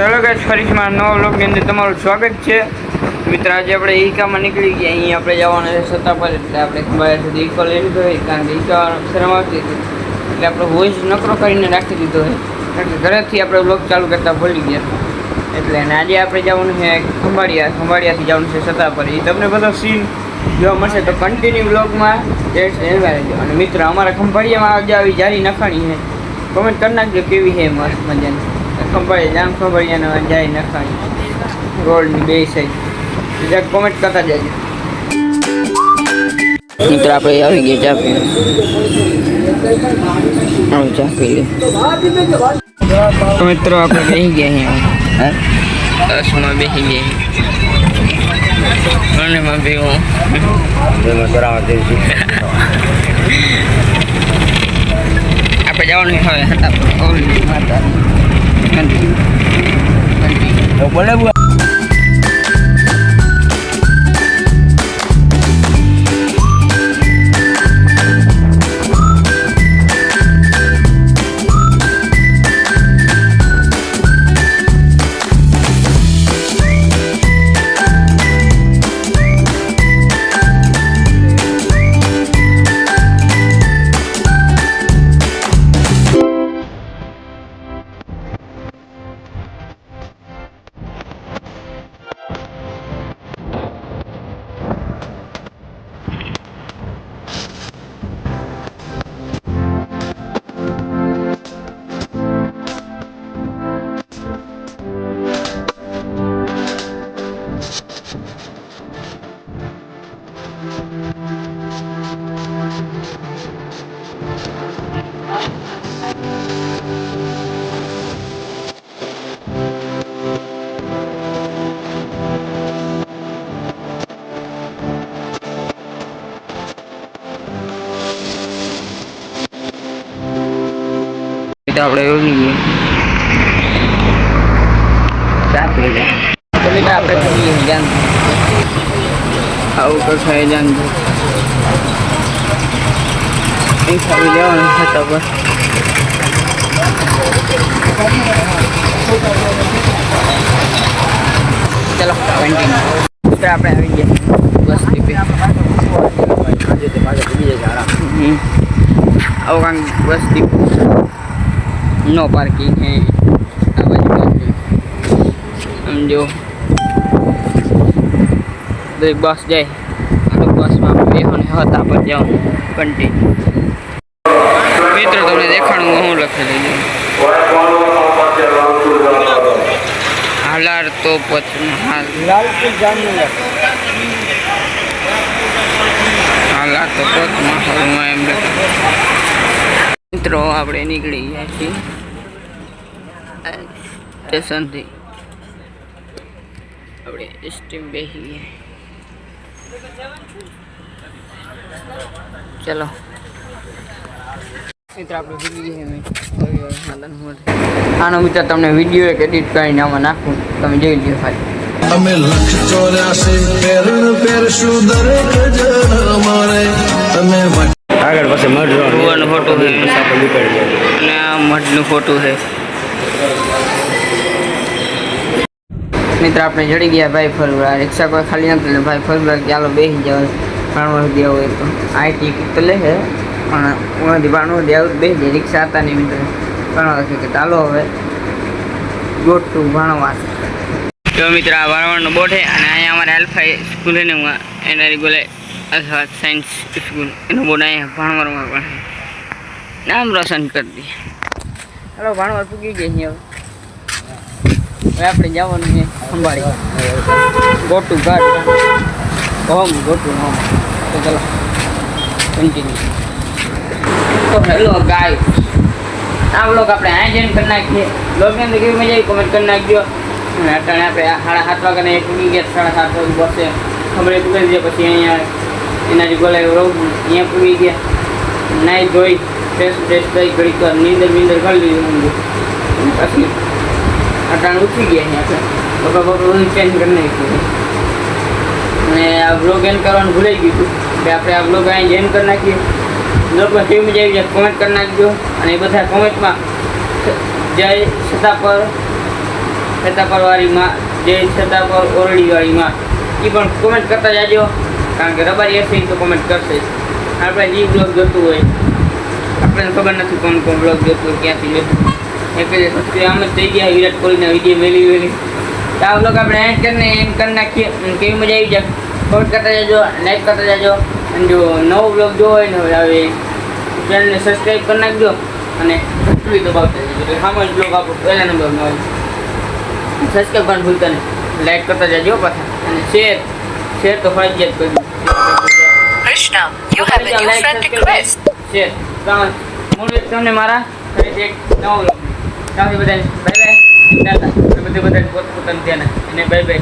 Hello guys ફરીથી મારા નવા બ્લોગની અંદર તમારું સ્વાગત છે. મિત્ર, આજે આપણે ઈકામાં નીકળી ગયા. અહીં આપણે જવાનું છે સત્તા પર, એટલે આપણે ખબર સુધી ઈકો લઈ લીધો હોય કારણ કે ઈકા શરમ આવતી હતી. એટલે આપણે વોઇસ નકરો કરીને રાખી દીધો હોય કારણ કે ઘરેથી આપણે વ્લોગ ચાલુ કરતાં ભૂલી ગયા. એટલે અને આજે આપણે જવાનું છે ખંભાળિયા, ખંભાળિયાથી જવાનું છે સત્તા પર. એ તમને બધો સીન જોવા મળશે, તો કન્ટિન્યુ બ્લોગમાં રહેજો અને મિત્ર, અમારા ખંભાળિયામાં આજે આવી જારી નખાણી છે. કોમેન્ટ કરી નાખજો કેવી છે, મસ્ત મજાની. ખંભાળિયા જામ ખંભાળિયાનો જારી નખાણી રોડની બે સાઈડ બીજા કોમેન્ટ કરતા જજો. મિત્ર આપણે આવી ગયા ચા પીને હવે ચા પી લે તો મિત્રો આપણે બેસી ગયા અહીંયા દસમાં બેસી ગયા અને માં પીવું આપણે જવાનું છે હવે. હતા કન્ટિન્યુ કન્ટિન્યુ બોલે તો આપણે જાન. આવું તો છે જાન. એ ખાવી લેવાનું છતાં પર ચલો કન્ટિન્યુ આપણે આવી ગયા. બસ આવું બસ દીપ નો પાર્કિંગ હે. આ બાજુ સમજો દરેક બસ જાય. તો બસમાં બેહોને હતા પર જાઉં કન્ટિન્યુ મિત્રો તમને દેખાડું હું લખેલું છે હાલાર તો પછી હાલ. હાલાર તો પોતમાં એમ મિત્રો આપણે નીકળી ગયા છીએ. સ્ટેશનથી આપણે સ્ટીમ બેસીએ ગયા ચલો. મિત્ર આપણે. આનો મિત્ર તમને વીડિયો એક એડિટ કરીને આમાં નાખું. તમે જોઈ લ્યો ખાલી. અમે લક્ષ ચોર્યાસી પેરણ પહેરશું દરેક જન અમારે. તમે આગળ પછી મઢ જોવાનું ફોટો છે. અને આ મઢનું ફોટો છે. મિત્ર, આપણે જડી ગયા ભાઈ ફરવા. રિક્ષા કોઈ ખાલી નથી ને ભાઈ ફરવા ચાલો બેસી જાવ ભાણવા સુધી હોય તો. આ ટિકિટ તો લે છે, પણ ઉનાથી ભાણવા સુધી આવું બેસી જાય, રિક્ષા હતા નહીં મિત્ર. ભાણવા કે ચાલો હવે. ગોટ ટુ ભાણવા તો મિત્ર, આ ભાણવાનો બોટ છે અને અહીંયા અમારે આલ્ફા સ્કૂલ છે ને, હું એના બોલે અલ્ફા સાયન્સ સ્કૂલ એનો બોર્ડ અહીંયા ભાણવરમાં પણ નામ રોશન કરી દઈએ. હાલો, ભાણવાર પૂગી ગઈ છે હવે. આપણે જવાનું છે સંભાળી go to Ghat. Home, go to home. તો ચલો કન્ટિન્યુ તો હેલો ગાય આ બ્લોગ આપણે આ જઈને કરી નાખીએ. બ્લોગની કેવી મજા આવી? કોમેન્ટ કરી નાખજો. અટાણે આપણે સાડા સાત વાગ્યાને એક પૂગી ગયા સાડા સાત વાગે બસે ખબર પૂગી ગયા, પછી અહીંયા એના જે ગોલા રહું અહીંયા પૂગી ગયા. નાઈ ધોઈ. ફ્રેશ ફ્રેશ થઈ ઘડીક નીંદર નીંદર કરી લીધી પછી અટાણે ઉઠી ગયા અહીંયા આપણે બપા બપા બધું ચેન્જ કરી નાખ્યું અને આ બ્લોગ એન્ડ કરવાનું ભૂલાઈ ગયું હતું. કે આપણે આ બ્લોગ અહીં એન્ડ કરી નાખીએ. બ્લોગમાં કેવી મજા આવી જાય કોમેન્ટ કરી નાખજો. અને એ બધા કોમેન્ટમાં જય છતાં પર છતાપરવાળીમાં જે છતાપર ઓરડીવાળીમાં એ પણ કોમેન્ટ કરતા જાજો. કારણ કે રબારી હશે તો કોમેન્ટ કરશે. આપણે જે બ્લોગ જોતું હોય આપણને ખબર નથી કોણ કોણ બ્લોગ જોતું હોય ક્યાંથી જોતું જ સબસ્ક્રાઈબ આમ જ થઈ ગયા વિરાટ કોહલીના વીડિયો મેલી વેલી તો આ બ્લોગ આપણે એન્ડ કરીને એન્ડ કરી નાખીએ કેવી મજા આવી જાય. કોમેન્ટ કરતા જાજો લાઈક કરતા જાજો અને જો નવો બ્લોગ જોવો હોય ને હવે ચેનલને સબસ્ક્રાઈબ કરી નાખજો અને ઘંટડી દબાવતા જજો. એટલે સામે જ બ્લોગ આપણો પહેલા નંબરમાં આવે સબસ્ક્રાઈબ કરવાનું ભૂલતા નહીં. લાઈક કરતા જાજો પાછા. અને શેર શેર તો ફરજિયાત કરજો Krishna, you have a new friend request. Share ત્રણ મૂળ તમને મારા ફરીથી એક નવો બ્લોગ ત્યાંથી બધાને બાય બાય ટાટા. પોતપોતાનું ધ્યાન અને બાય બાય